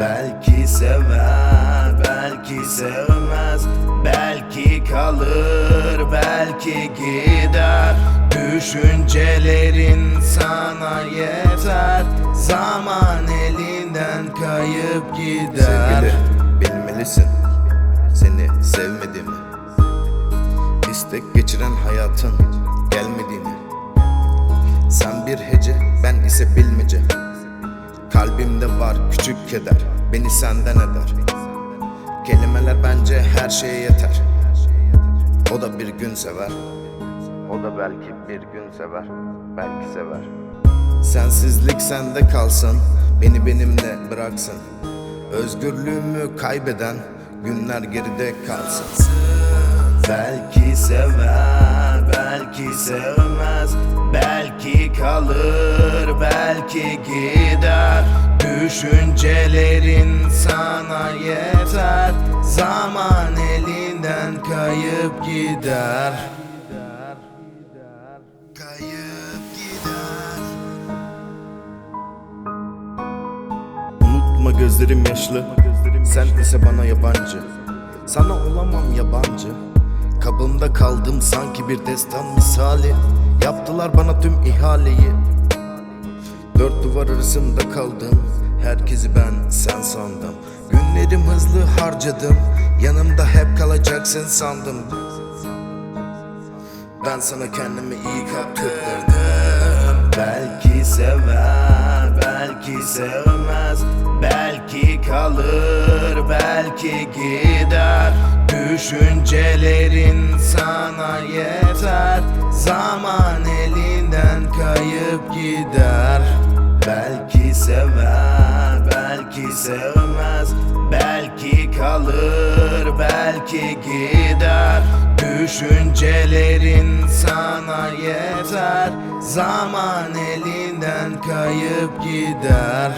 Belki sever, belki sevmez. Belki kalır, belki gider. Düşüncelerin sana yeter. Zaman elinden kayıp gider. Sevgili bilmelisin. Seni sevmediğimi İstek geçiren hayatın gelmediğini. Sen bir hece ben ise bilmece Kalbimde var küçük keder beni senden eder. Kelimeler bence her şeye yeter. O da bir gün sever. O da belki bir gün sever Belki sever. Sensizlik sende kalsın Beni benimle bıraksın. Özgürlüğümü kaybeden Günler geride kalsın. Belki sever, belki sevmez Belki kalır, belki gider. Düşüncelerin sana yeter. Zaman elinden kayıp gider. Kayıp gider. Unutma gözlerim yaşlı. Sen ise bana yabancı. Sana olamam yabancı. Kabımda kaldım sanki bir destan misali. Yaptılar bana tüm ihaleyi Dört duvar arasında kaldım. Herkesi ben sen sandım. Günlerim hızlı harcadım. Yanımda hep kalacaksın sandım. Ben sana kendimi iyi kaptırdım Belki sever, belki sevmez. Belki kalır, belki gider. Düşüncelerin sana yeter. Zaman elinden kayıp gider Belki sever, belki sevmez. Belki kalır, belki gider. Düşüncelerin sana yeter. Zaman elinden kayıp gider